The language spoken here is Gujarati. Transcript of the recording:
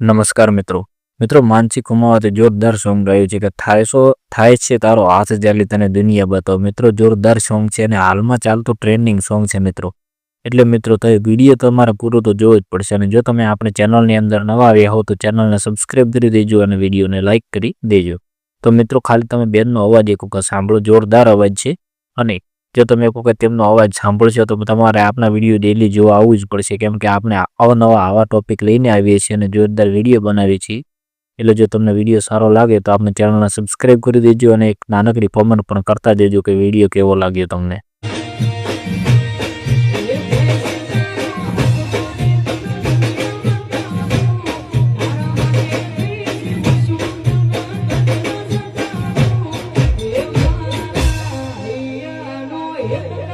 નમસ્કાર મિત્રો. મિત્રો, માનસિક કુમાવતે જોરદાર સોંગ ગાયું છે કે થાય શો થાય છે તારો હાથ જાલી તને દુનિયા બતાવો. મિત્રો, જોરદાર સોંગ છે અને હાલમાં ચાલતું ટ્રેન્ડિંગ સોંગ છે મિત્રો. એટલે મિત્રો, તો વીડિયો તમારે પૂરો તો જોવો જ પડશે અને જો તમે આપણે ચેનલની અંદર નવા આવ્યા હો તો ચેનલને સબસ્ક્રાઈબ કરી દેજો અને વિડીયોને લાઇક કરી દેજો. તો મિત્રો, ખાલી તમે બેનનો અવાજ એક વખત સાંભળો. જોરદાર અવાજ છે અને જો તમે એક વખત તેમનો અવાજ સાંભળશો તો તમારે આપના વીડિયો ડેલી જોવા આવવું જ પડશે. કેમ કે આપણે અવનવા આવા ટોપિક લઈને આવીએ છીએ અને જોરદાર વીડિયો બનાવીએ છીએ. એટલે જો તમને વીડિયો સારો લાગે તો આપણે ચેનલને સબસ્ક્રાઈબ કરી દેજો અને એક નાનકડી કોમેન્ટ પણ કરતા દેજો કે વીડિયો કેવો લાગ્યો તમને. ಹೇಳಿ